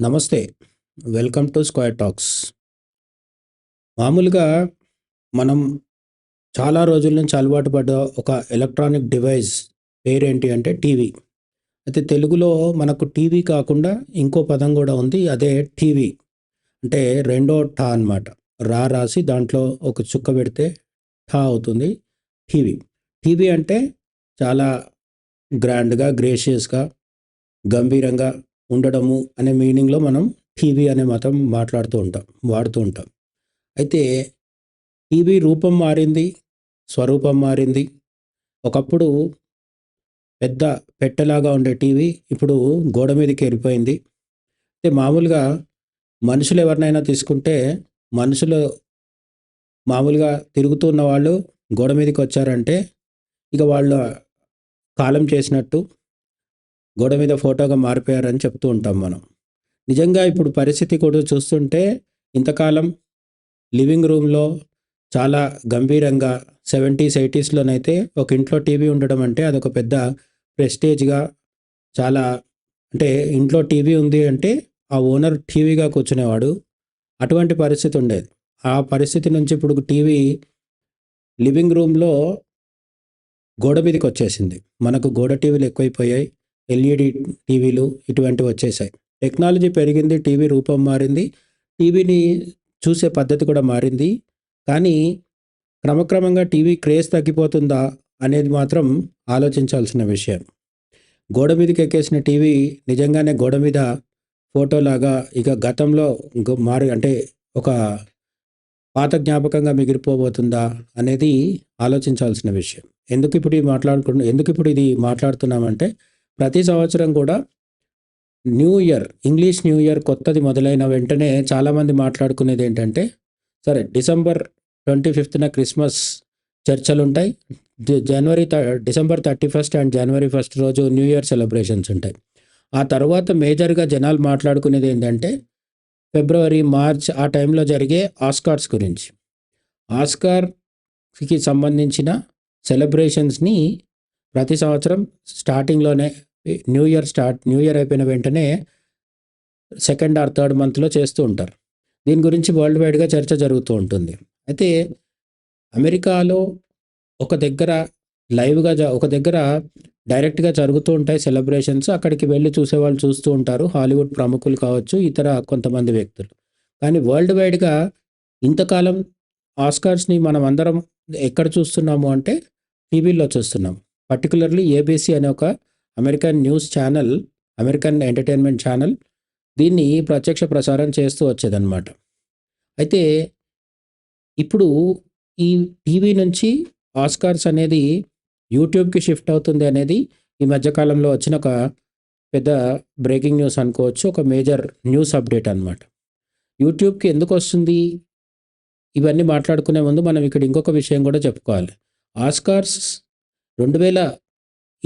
నమస్తే. Welcome to square talks. మామూలుగా మనం చాలా రోజుల నుంచి అలవాటు పడ్డ ఒక ఎలక్ట్రానిక్ డివైస్ పేరేంటి అంటే టీవీ. అయితే తెలుగులో మనకు టీవీ కాకుండా ఇంకో పదం కూడా ఉంది అదే టీవీ. అంటే రెండో టా అన్నమాట. రా రాసి దాంట్లో ఒక చుక్క పెడితే టా అవుతుంది టీవీ. టీవీ అంటే చాలా గ్రాండ్గా గ్రేషియస్గా గంభీరంగా ఉండడము అనే మీనింగ్లో మనం టీవీ అనే మతం మాట్లాడుతూ ఉంటాం వాడుతూ ఉంటాం. అయితే టీవీ రూపం మారింది స్వరూపం మారింది. ఒకప్పుడు పెద్ద పెట్టెలాగా ఉండే టీవీ ఇప్పుడు గోడ మీదకి వెళ్ళిపోయింది అయితే మామూలుగా మనుషులు ఎవరినైనా తీసుకుంటే మనుషులు మామూలుగా తిరుగుతున్న వాళ్ళు గోడ మీదకి వచ్చారంటే ఇక వాళ్ళు కాలం చేసినట్టు గోడ మీద ఫోటోగా మారిపోయారని చెప్తూ ఉంటాం మనం. నిజంగా ఇప్పుడు పరిస్థితి కూడా చూస్తుంటే ఇంతకాలం లివింగ్ రూమ్లో చాలా గంభీరంగా సెవెంటీస్ ఎయిటీస్లోనైతే ఒక ఇంట్లో టీవీ ఉండడం అంటే అదొక పెద్ద ప్రెస్టేజ్గా చాలా అంటే ఇంట్లో టీవీ ఉంది అంటే ఆ ఓనర్ టీవీగా కూర్చునేవాడు. అటువంటి పరిస్థితి ఉండేది. ఆ పరిస్థితి నుంచి ఇప్పుడు టీవీ లివింగ్ రూమ్లో గోడ మీదకి వచ్చేసింది. మనకు గోడ టీవీలు ఎక్కువైపోయాయి. ఎల్ఈడి టీవీలు ఇటువంటివి వచ్చేసాయి. టెక్నాలజీ పెరిగింది టీవీ రూపం మారింది టీవీని చూసే పద్ధతి కూడా మారింది. కానీ క్రమక్రమంగా టీవీ క్రేజ్ తగ్గిపోతుందా అనేది మాత్రం ఆలోచించాల్సిన విషయం. గోడ మీదకి ఎక్కేసిన టీవీ నిజంగానే గోడ మీద ఫోటోలాగా ఇక గతంలో మారి అంటే ఒక పాత జ్ఞాపకంగా మిగిలిపోబోతుందా అనేది ఆలోచించాల్సిన విషయం. ఎందుకు ఇప్పుడు ఇది మాట్లాడుకుంటు ఎందుకు ఇప్పుడు ఇది మాట్లాడుతున్నామంటే ప్రతి సంవత్సరం కూడా new year English new year కొత్తది మొదలైన వెంటనే చాలామంది మాట్లాడుకునేది ఏంటంటే సరే డిసెంబర్ ట్వంటీ ఫిఫ్త్న క్రిస్మస్ చర్చలు ఉంటాయి జనవరి డిసెంబర్ థర్టీ ఫస్ట్ అండ్ జనవరి ఫస్ట్ రోజు న్యూ ఇయర్ సెలబ్రేషన్స్ ఉంటాయి. ఆ తర్వాత మేజర్గా జనాలు మాట్లాడుకునేది ఏంటంటే ఫిబ్రవరి మార్చ్ ఆ టైంలో జరిగే ఆస్కార్స్ గురించి. ఆస్కార్కి సంబంధించిన సెలబ్రేషన్స్ని ప్రతి సంవత్సరం స్టార్టింగ్లోనే new year start new year అయిపోయిన వెంటనే సెకండ్ ఆర్ థర్డ్ మంత్లో చేస్తూ ఉంటారు. దీని గురించి వరల్డ్ వైడ్గా చర్చ జరుగుతూ ఉంటుంది. అయితే అమెరికాలో ఒక దగ్గర లైవ్గా ఒక దగ్గర డైరెక్ట్గా జరుగుతూ ఉంటాయి సెలబ్రేషన్స్. అక్కడికి వెళ్ళి చూసేవాళ్ళు చూస్తూ ఉంటారు. హాలీవుడ్ ప్రముఖులు కావచ్చు ఇతర కొంతమంది వ్యక్తులు. కానీ వరల్డ్ వైడ్గా ఇంతకాలం ఆస్కార్స్ని మనం అందరం ఎక్కడ చూస్తున్నాము అంటే టీవీల్లో చూస్తున్నాం. పర్టికులర్లీ ఏబీసీ అనే ఒక American news channel American entertainment channel దీన్ని ప్రత్యక్ష ప్రసారం చేస్తూ వచ్చేదన్నమాట. అయితే ఇప్పుడు ఈ టీవీ నుంచి ఆస్కార్స్ అనేది యూట్యూబ్కి షిఫ్ట్ అవుతుంది అనేది ఈ మధ్యకాలంలో వచ్చిన ఒక పెద్ద బ్రేకింగ్ న్యూస్ అనుకోవచ్చు ఒక మేజర్ న్యూస్ అప్డేట్ అన్నమాట. యూట్యూబ్కి ఎందుకు వస్తుంది? ఇవన్నీ మాట్లాడుకునే ముందు మనం ఇక్కడ ఇంకొక విషయం కూడా చెప్పుకోవాలి. ఆస్కార్స్ రెండు వేల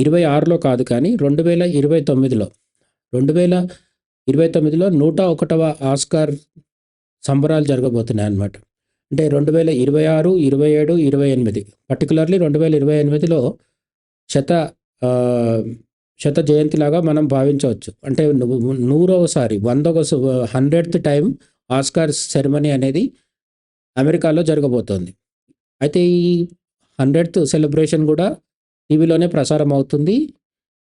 ఇరవై ఆరులో కాదు కానీ రెండు వేల ఇరవై తొమ్మిదిలో. రెండు వేల ఇరవై తొమ్మిదిలో నూట ఒకటవ ఆస్కార్ సంబరాలు జరగబోతున్నాయి అన్నమాట అంటే రెండు వేల ఇరవై ఆరు ఇరవై ఏడు ఇరవై ఎనిమిది. పర్టికులర్లీ రెండు వేల ఇరవై ఎనిమిదిలో శత శత జయంతిలాగా మనం భావించవచ్చు. అంటే నూరవసారి వందవ హండ్రెడ్త్ టైం ఆస్కార్ సెరమనీ అనేది అమెరికాలో జరగబోతోంది. అయితే ఈ హండ్రెడ్త్ సెలబ్రేషన్ కూడా టీవీలోనే ప్రసారం అవుతుంది.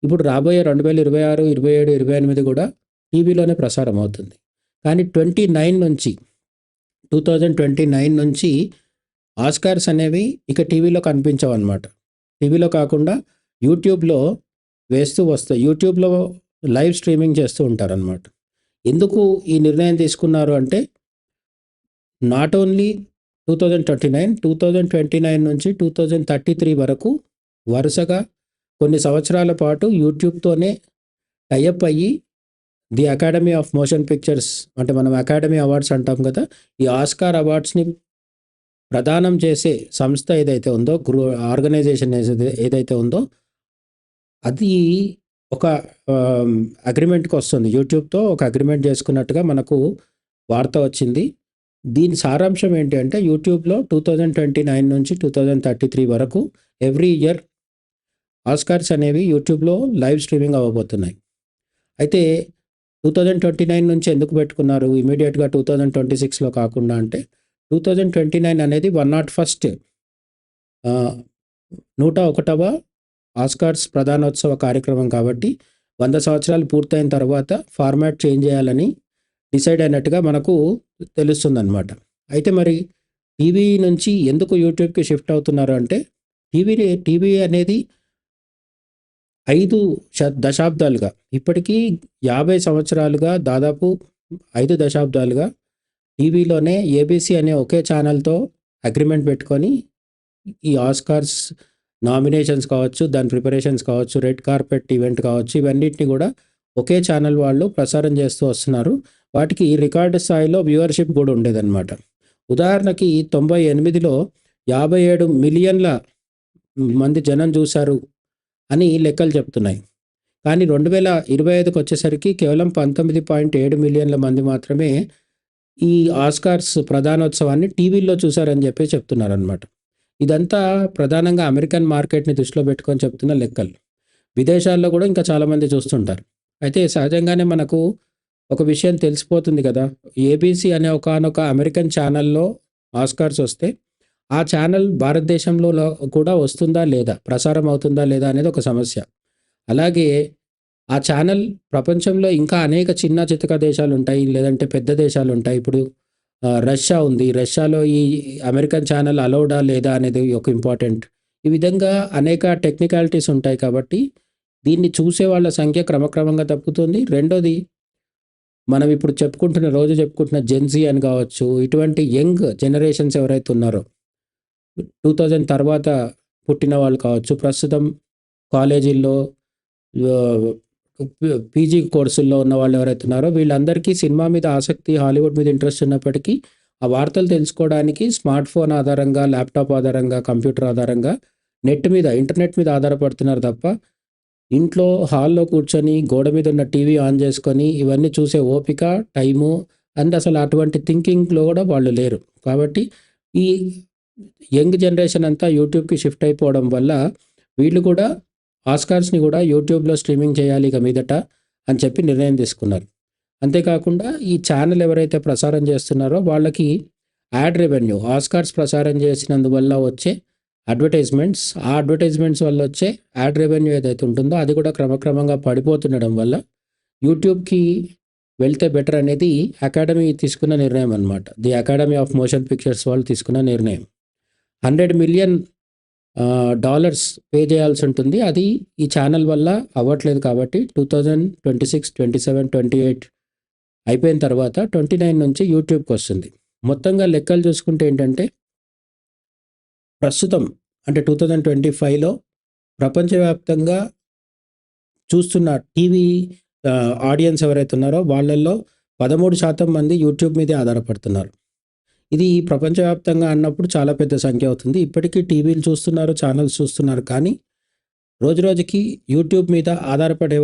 ఇప్పుడు రాబోయే రెండు వేల ఇరవై ఆరు ఇరవై ఏడు ఇరవై ఎనిమిది కూడా టీవీలోనే ప్రసారం అవుతుంది. కానీ ట్వంటీ నైన్ నుంచి టూ థౌజండ్ ట్వంటీ నైన్ నుంచి ఆస్కార్స్ అనేవి ఇక టీవీలో కనిపించవు అనమాట టీవీలో కాకుండా యూట్యూబ్లో వేస్తూ వస్తాయి. యూట్యూబ్లో లైవ్ స్ట్రీమింగ్ చేస్తూ ఉంటారనమాట ఎందుకు ఈ నిర్ణయం తీసుకున్నారు అంటే not only two thousand twenty nine two thousand twenty nine నుంచి టూ థౌజండ్ థర్టీ త్రీ వరకు వరుసగా కొన్ని సంవత్సరాల పాటు యూట్యూబ్తోనే టైఅప్ అయ్యి the academy of motion pictures అంటే మనం అకాడమీ అవార్డ్స్ అంటాం కదా ఈ ఆస్కార్ అవార్డ్స్ని ప్రదానం చేసే సంస్థ ఏదైతే ఉందో గ్రూ ఆర్గనైజేషన్ ఏదైతే- ఏదైతే ఉందో అది ఒక అగ్రిమెంట్కి వస్తుంది. యూట్యూబ్తో ఒక అగ్రిమెంట్ చేసుకున్నట్టుగా మనకు వార్త వచ్చింది. దీని సారాంశం ఏంటి అంటే యూట్యూబ్లో టూ థౌజండ్ ట్వంటీ నైన్ నుంచి టూ థౌజండ్ థర్టీ త్రీ వరకు ఎవ్రీ ఇయర్ ఆస్కార్స్ అనేవి యూట్యూబ్లో లైవ్ స్ట్రీమింగ్ అవ్వబోతున్నాయి. అయితే టూ థౌజండ్ ట్వంటీ నైన్ నుంచి ఎందుకు పెట్టుకున్నారు? ఇమీడియట్గా టూ థౌజండ్ ట్వంటీ సిక్స్లో కాకుండా అంటే టూ థౌజండ్ ట్వంటీ నైన్ అనేది వన్ నాట్ ఫస్ట్ నూట ఒకటవ ఆస్కార్స్ ప్రధానోత్సవ కార్యక్రమం కాబట్టి వంద సంవత్సరాలు పూర్తయిన తర్వాత ఫార్మాట్ చేంజ్ చేయాలని డిసైడ్ అయినట్టుగా మనకు తెలుస్తుందన్నమాట. అయితే మరి టీవీ నుంచి ఎందుకు యూట్యూబ్కి షిఫ్ట్ అవుతున్నారు అంటే టీవీ టీవీ అనేది ఐదు శ దశాబ్దాలుగా. ఇప్పటికీ యాభై సంవత్సరాలుగా దాదాపు ఐదు దశాబ్దాలుగా టీవీలోనే ఏబీసీ అనే ఒకే ఛానల్తో అగ్రిమెంట్ పెట్టుకొని ఈ ఆస్కార్స్ నామినేషన్స్ కావచ్చు దాని ప్రిపరేషన్స్ కావచ్చు రెడ్ కార్పెట్ ఈవెంట్ కావచ్చు ఇవన్నిటిని కూడా ఒకే ఛానల్ వాళ్ళు ప్రసారం చేస్తూ వస్తున్నారు. వాటికి రికార్డు స్థాయిలో వ్యూవర్షిప్ కూడా ఉండేదన్నమాట. ఉదాహరణకి తొంభై ఎనిమిదిలో యాభై ఏడు మిలియన్ల మంది జనం చూశారు. అని లెక్కలు చెప్తున్నాయి. కానీ రెండు వేల ఇరవై ఐదుకి వచ్చేసరికి కేవలం పంతొమ్మిది పాయింట్ ఏడు మిలియన్ల మంది మాత్రమే ఈ ఆస్కార్స్ ప్రధానోత్సవాన్ని టీవీల్లో చూశారని చెప్పి చెప్తున్నారు అనమాట ఇదంతా ప్రధానంగా అమెరికన్ మార్కెట్ని దృష్టిలో పెట్టుకొని చెప్తున్న లెక్కలు. విదేశాల్లో కూడా ఇంకా చాలామంది చూస్తుంటారు. అయితే సహజంగానే మనకు ఒక విషయం తెలిసిపోతుంది కదా. ఏబీసీ అనే ఒకనొక అమెరికన్ ఛానల్లో ఆస్కార్స్ వస్తే ఆ ఛానల్ భారతదేశంలో కూడా వస్తుందా లేదా? ప్రసారం అవుతుందా లేదా అనేది ఒక సమస్య. అలాగే ఆ ఛానల్ ప్రపంచంలో ఇంకా అనేక చిన్న చితక దేశాలు ఉంటాయి లేదంటే పెద్ద దేశాలు ఉంటాయి ఇప్పుడు రష్యా ఉంది. రష్యాలో ఈ అమెరికన్ ఛానల్ అలౌడా లేదా అనేది ఒక ఇంపార్టెంట్. ఈ విధంగా అనేక టెక్నికాలిటీస్ ఉంటాయి కాబట్టి దీన్ని చూసే వాళ్ళ సంఖ్య క్రమక్రమంగా తగ్గుతుంది రెండోది మనం ఇప్పుడు చెప్పుకుంటున్న రోజు చెప్పుకుంటున్న జెన్జీ అని కావచ్చు ఇటువంటి యంగ్ జనరేషన్స్ ఎవరైతే ఉన్నారో టూ థౌజండ్ తర్వాత పుట్టిన వాళ్ళు కావచ్చు. ప్రస్తుతం కాలేజీల్లో పీజీ కోర్సుల్లో ఉన్న వాళ్ళు ఎవరైతే ఉన్నారో వీళ్ళందరికీ సినిమా మీద ఆసక్తి హాలీవుడ్ మీద ఇంట్రెస్ట్ ఉన్నప్పటికీ ఆ వార్తలు తెలుసుకోవడానికి స్మార్ట్ ఫోన్ ఆధారంగా ల్యాప్టాప్ ఆధారంగా కంప్యూటర్ ఆధారంగా నెట్ మీద ఇంటర్నెట్ మీద ఆధారపడుతున్నారు తప్ప ఇంట్లో హాల్లో కూర్చొని గోడ మీద ఉన్న టీవీ ఆన్ చేసుకొని ఇవన్నీ చూసే ఓపిక టైము అండ్ అసలు అటువంటి థింకింగ్లో కూడా వాళ్ళు లేరు. కాబట్టి ఈ యంగ్ జనరేషన్ అంతా యూట్యూబ్కి షిఫ్ట్ అయిపోవడం వల్ల వీళ్ళు కూడా ఆస్కార్స్ని కూడా యూట్యూబ్లో స్ట్రీమింగ్ చేయాలి ఇక మీదట అని చెప్పి నిర్ణయం తీసుకున్నారు. అంతేకాకుండా ఈ ఛానల్ ఎవరైతే ప్రసారం చేస్తున్నారో వాళ్ళకి యాడ్ రెవెన్యూ ఆస్కార్స్ ప్రసారం చేసినందువల్ల వచ్చే అడ్వర్టైజ్మెంట్స్ ఆ అడ్వర్టైజ్మెంట్స్ వల్ల వచ్చే యాడ్ రెవెన్యూ ఏదైతే ఉంటుందో అది కూడా క్రమక్రమంగా పడిపోతుండడం వల్ల యూట్యూబ్కి వెళ్తే బెటర్ అనేది అకాడమీ తీసుకున్న నిర్ణయం అనమాట the academy of motion pictures వాళ్ళు తీసుకున్న నిర్ణయం. హండ్రెడ్ మిలియన్ డాలర్స్ పే చేయాల్సి ఉంటుంది. అది ఈ ఛానల్ వల్ల అవ్వట్లేదు కాబట్టి two thousand twenty six twenty seven twenty eight అయిపోయిన తర్వాత ట్వంటీ నైన్ నుంచి యూట్యూబ్కి వస్తుంది. మొత్తంగా లెక్కలు చూసుకుంటే ఏంటంటే ప్రస్తుతం అంటే టూ థౌజండ్ ట్వంటీ ఫైవ్లో ప్రపంచవ్యాప్తంగా చూస్తున్న టీవీ ఆడియన్స్ ఎవరైతే ఉన్నారో వాళ్ళల్లో పదమూడు శాతం మంది యూట్యూబ్ మీదే ఆధారపడుతున్నారు. ఇది ప్రపంచవ్యాప్తంగా అన్నప్పుడు చాలా పెద్ద సంఖ్య అవుతుంది. ఇప్పటికీ టీవీలు చూస్తున్నారు ఛానల్స్ చూస్తున్నారు. కానీ రోజు రోజుకి యూట్యూబ్ మీద ఆధారపడే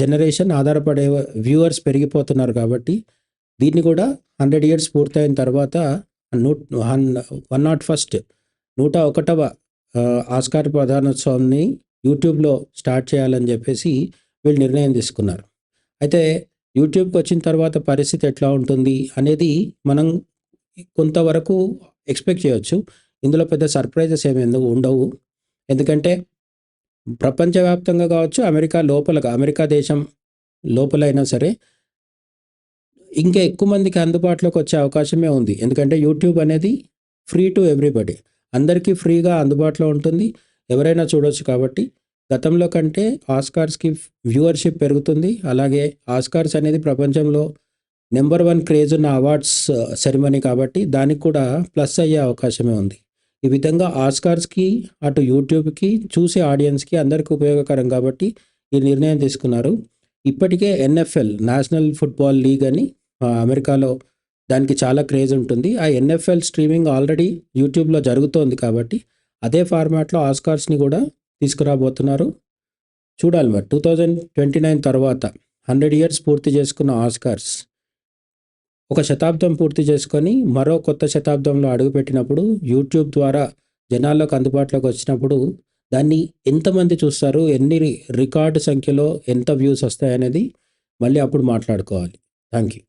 జనరేషన్ ఆధారపడే వ్యూవర్స్ పెరిగిపోతున్నారు కాబట్టి దీన్ని కూడా హండ్రెడ్ ఇయర్స్ పూర్తయిన తర్వాత నూ వన్ నాట్ ఫస్ట్ నూట ఒకటవ ఆస్కార్ ప్రధానోత్సవాన్ని యూట్యూబ్లో స్టార్ట్ చేయాలని చెప్పేసి వీళ్ళు నిర్ణయం తీసుకున్నారు. అయితే యూట్యూబ్కి వచ్చిన తర్వాత పరిస్థితి ఎట్లా ఉంటుంది అనేది మనం కొంతవరకు ఎక్స్పెక్ట్ చేయొచ్చు. ఇందులో పెద్ద సర్ప్రైజెస్ ఏమి ఎందుకు ఉండవు. ఎందుకంటే ప్రపంచవ్యాప్తంగా కావచ్చు అమెరికా లోపల అమెరికా దేశం లోపలైనా సరే ఇంకా ఎక్కువ మందికి అందుబాటులోకి వచ్చే అవకాశమే ఉంది. ఎందుకంటే యూట్యూబ్ అనేది ఫ్రీ టు ఎవ్రీబడి. అందరికీ ఫ్రీగా అందుబాటులో ఉంటుంది. ఎవరైనా చూడొచ్చు కాబట్టి. గతంలో కంటే ఆస్కార్స్కి వ్యూవర్షిప్ పెరుగుతుంది. అలాగే ఆస్కార్స్ అనేది ప్రపంచంలో నెంబర్ వన్ క్రేజ్ ఉన్న అవార్డ్స్ సెరమనీ కాబట్టి దానికి కూడా ప్లస్ అయ్యే అవకాశమే ఉంది. ఈ విధంగా ఆస్కార్స్కి అటు యూట్యూబ్కి చూసే ఆడియన్స్కి అందరికీ ఉపయోగకరం కాబట్టి ఈ నిర్ణయం తీసుకున్నారు. ఇప్పటికే ఎన్ఎఫ్ఎల్ నేషనల్ ఫుట్బాల్ లీగ్ అని అమెరికాలో దానికి చాలా క్రేజ్ ఉంటుంది. ఆ ఎన్ఎఫ్ఎల్ స్ట్రీమింగ్ ఆల్రెడీ యూట్యూబ్లో జరుగుతోంది కాబట్టి అదే ఫార్మాట్లో ఆస్కార్స్ని కూడా తీసుకురాబోతున్నారు. చూడాలి మరి. టూ థౌజండ్ ట్వంటీ నైన్ తర్వాత హండ్రెడ్ ఇయర్స్ పూర్తి చేసుకున్న ఆస్కార్స్. ఒక శతాబ్దం పూర్తి చేసుకొని మరో కొత్త శతాబ్దంలో అడుగుపెట్టినప్పుడు యూట్యూబ్ ద్వారా జనాల్లోకి అందుబాటులోకి వచ్చినప్పుడు దాన్ని ఎంతమంది చూస్తారు ఎన్ని రికార్డు సంఖ్యలో ఎంత వ్యూస్ వస్తాయనేది మళ్ళీ అప్పుడు మాట్లాడుకోవాలి. Thank you